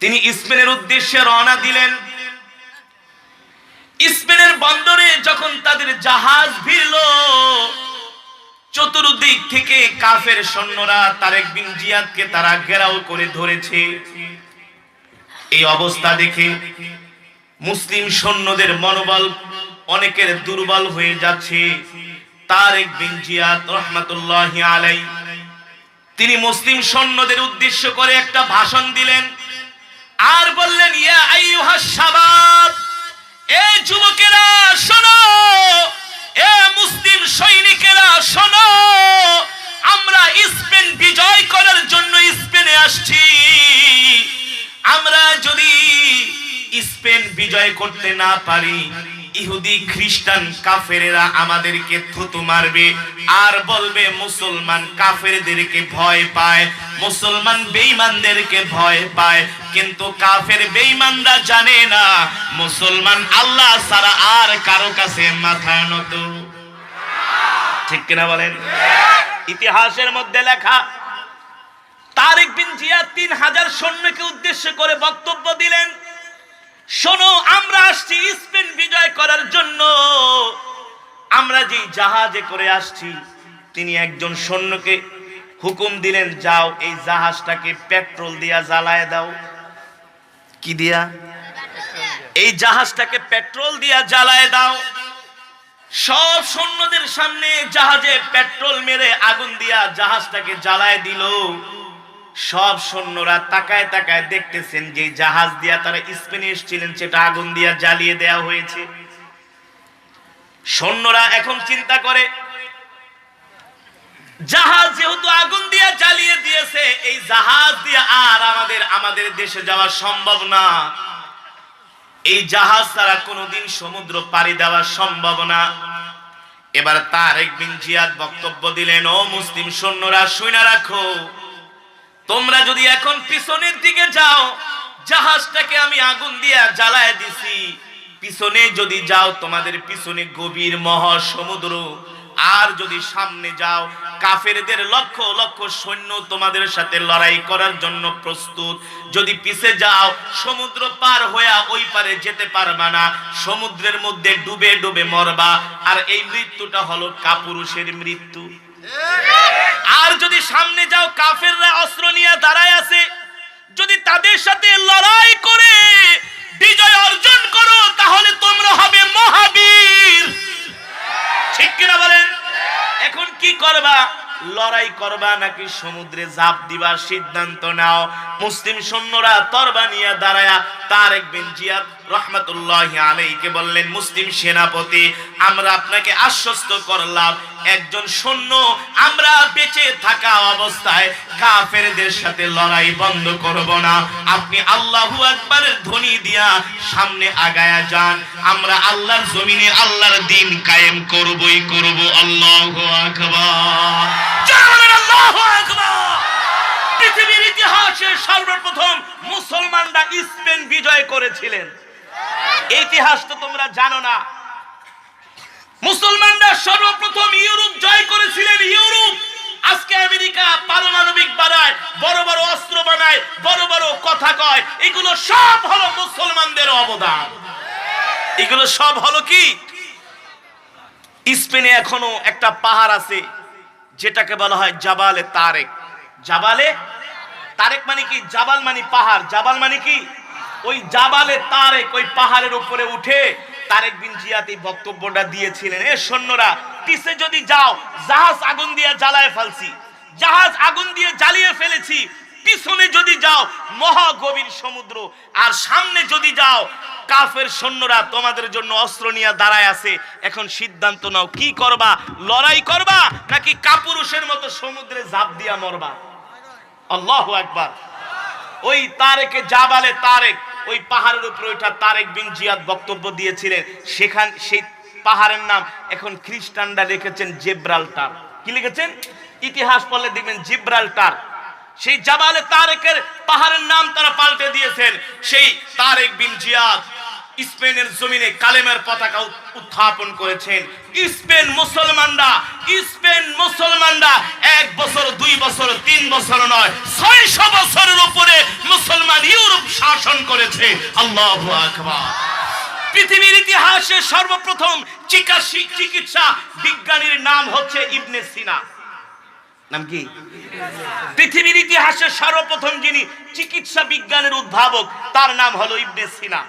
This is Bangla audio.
তিনি স্পেনের উদ্দেশ্যে রওনা দিলেন। স্পেনের বন্দরে যখন তাদের জাহাজ ভিড়ল, চতুর্দিক থেকে কাফের সৈন্যরা তারেক বিন জিয়াদকে তারা ঘেরাও করে ধরেছে। এই অবস্থা দেখে মুসলিম সৈন্যদের মনোবল অনেকের দুর্বল হয়ে যাচ্ছে। তারেক বিন জিয়াদ রহমাতুল্লাহ আলাই তিনি মুসলিম সৈন্যদের উদ্দেশ্য করে একটা ভাষণ দিলেন। আর বললেন, ইয়া এ যুবকেরা, শোনো, এ মুসলিম সৈনিকেরা, শোনো, আমরা স্পেন বিজয় করার জন্য স্পেনে আসছি। আমরা যদি স্পেন বিজয় করতে না পারি ইহুদি খ্রিস্টান কাফেরেরা আমাদেরকে থুতু মারবে আর বলবে, মুসলমান কাফেরদেরকে ভয় পায়, মুসলমান বেঈমানদেরকে ভয় পায়। কিন্তু কাফের বেঈমানরা জানে না, মুসলমান আল্লাহ ছাড়া আর কারও কাছে মাথা নত। ঠিক কিনা বলেন? ইতিহাসের মধ্যে লেখা, তারেক বিন জিয়াদ তিন হাজার সৈন্যকে উদ্দেশ্য করে বক্তব্য দিলেন, শোনো, আমরা আসছি স্পেন বিজয় জন্য আমরা যে জাহাজে করে আসছি, তিনি একজন সৈন্যকে হুকুম দিলেন, যাও, এই জাহাজটাকে পেট্রোল দিয়া জ্বালায় দাও। কি দিয়া? এই জাহাজটাকে পেট্রোল দিয়া জ্বালায় দাও। সব সৈন্যদের সামনে জাহাজে পেট্রোল মেরে আগুন দিয়া জাহাজটাকে জ্বালায় দিল। সব সৈন্যরা তাকায় তাকায় দেখতেছেন যে জাহাজ দিয়া তারা স্পেনে এসেছিলেন, সেটা আগুন দিয়া জ্বালিয়ে দেয়া হয়েছে। সৈন্যরা এখন চিন্তা করে, জাহাজ যেহেতু আগুন দিয়া জ্বালিয়ে দিয়েছে, এই জাহাজ দিয়ে আর আমাদের আমাদের দেশে যাওয়া সম্ভব না। এই জাহাজ ছাড়া কোনোদিন সমুদ্র পাড়ি দেওয়া সম্ভব না। এবার তারেক বিন জিয়াদ বক্তব্য দিলেন, ও মুসলিম সৈন্যরা শুনে রাখো। তোমরা যদি এখন পিছনের দিকে যাও, জাহাজটাকে আমি আগুন দিয়ে জ্বালায় দিছি। পিছনে যদি যাও, তোমাদের পিছনে গভীর মহাসমুদ্র আর যদি সামনে যাও, কাফেরদের লক্ষ লক্ষ সৈন্য তোমাদের সাথে লড়াই করার জন্য প্রস্তুত। যদি পিছে যাও, সমুদ্র পার হইয়া ওই পারে যেতে পারবা না, সমুদ্রের মধ্যে ডুবে ডুবে মরবা। আর এই মৃত্যুটা হলো কাপুরুষের মৃত্যু। আর যদি সামনে যাও, কাফেররা অস্ত্র নিয়ে দাঁড়ায় আছে, যদি তাদের সাথে লড়াই করে বিজয় অর্জন করো, তাহলে তোমরা হবে মহাবীর। ঠিক কিনা বলেন? এখন কি করবা? লড়াই করবা নাকি সমুদ্রে জাপ দিবার সিদ্ধান্ত নাও। মুসলিম সৈন্যরা তরবা নিয়ে দাঁড়ায়া তারেক বিন জিয়াদ রহমতুল্লাহ আলাইকে বললেন, মুসলিম সেনাপতি, আমরা আপনাকে আশ্বস্ত করলাম। একজন সৈন্য, আমরা বেঁচে থাকা অবস্থায় কাফেরদের সাথে লড়াই বন্ধ করব না। আপনি আল্লাহু আকবারের ধ্বনি দিয়া সামনে আগায়া যান। আমরা আল্লাহর জমিনে আল্লাহর দিন কায়েম করবই, করব আল্লাহু আকবার। যারা আল্লাহু আকবার, পৃথিবীর ইতিহাসে মুসলমানরা স্পেন বিজয় করেছিলেন। ইতিহাস তো তোমরা জানো না। মুসলমানরা সর্বপ্রথম ইউরোপ জয় করেছিলেন, ইউরোপ। আজকে আমেরিকা পারমাণবিক বানায়, বড় বড় অস্ত্র বানায়, বড় বড় কথা কয়। এগুলো সব হলো মুসলমানদের অবদান। এগুলো সব হলো কি? স্পেনে এখনও একটা পাহাড় আছে, যেটাকে বলা হয় জাবালে তারেক। জাবালে তারেক মানে কি? জাবাল মানে পাহাড়। জাবাল মানে কি? ওই জাবালে তারেক ওই পাহাড়ের উপরে উঠে তারেক বিন জিয়াত এই বক্তব্যটা দিয়েছিলেন। এ সৈন্যরা, পিছে যদি যাও, জাহাজ আগুন দিয়ে জ্বালায় ফেলছি। জাহাজ আগুন দিয়ে জ্বালিয়ে ফেলেছি। পিছনে যদি যাও, মহা গভীর সমুদ্র। আর সামনে যদি যাও, কাফের সৈন্যরা তোমাদের জন্য অস্ত্র নিয়ে দাঁড়ায় আছে। এখন সিদ্ধান্ত নাও, কি করবা? লড়াই করবা নাকি কাপুরুষের মতো সমুদ্রে ঝাঁপ দিয়া মরবা? আল্লাহু একবার ওই তারেকে জাবালে তারেক, ওই পাহাড়ের উপরে ওইটা তারেক বিন জিয়াদ বক্তব্য দিয়েছিলেন। সেখান সেই পাহাড়ের নাম এখন খ্রিস্টানরা লিখেছেন জেব্রাল্টার কি লিখেছেন? ইতিহাস পড়লে দেখবেন জিব্রাল্টার সেই জাবালে তারেকের পাহাড়ের নাম তারা পাল্টে দিয়েছেন। সেই তারেক বিন জিয়াদ স্পেনের জমিনে কালেমের পতাকা উত্থাপন করেছেন। স্পেন মুসলমানরা স্পেন মুসলমানরা এক বছর, দুই বছর, তিন বছর নয়, ছয়শো বছরের উপরে মুসলমান ইউরোপ শাসন করেছে। আল্লাহ পৃথিবীর ইতিহাসে সর্বপ্রথম চিকিৎসা বিজ্ঞানীর নাম হচ্ছে ইবনে সিনা। নাম কি? পৃথিবীর ইতিহাসে সর্বপ্রথম যিনি চিকিৎসা বিজ্ঞানের উদ্ভাবক, তার নাম হলো ইবনে সিনা।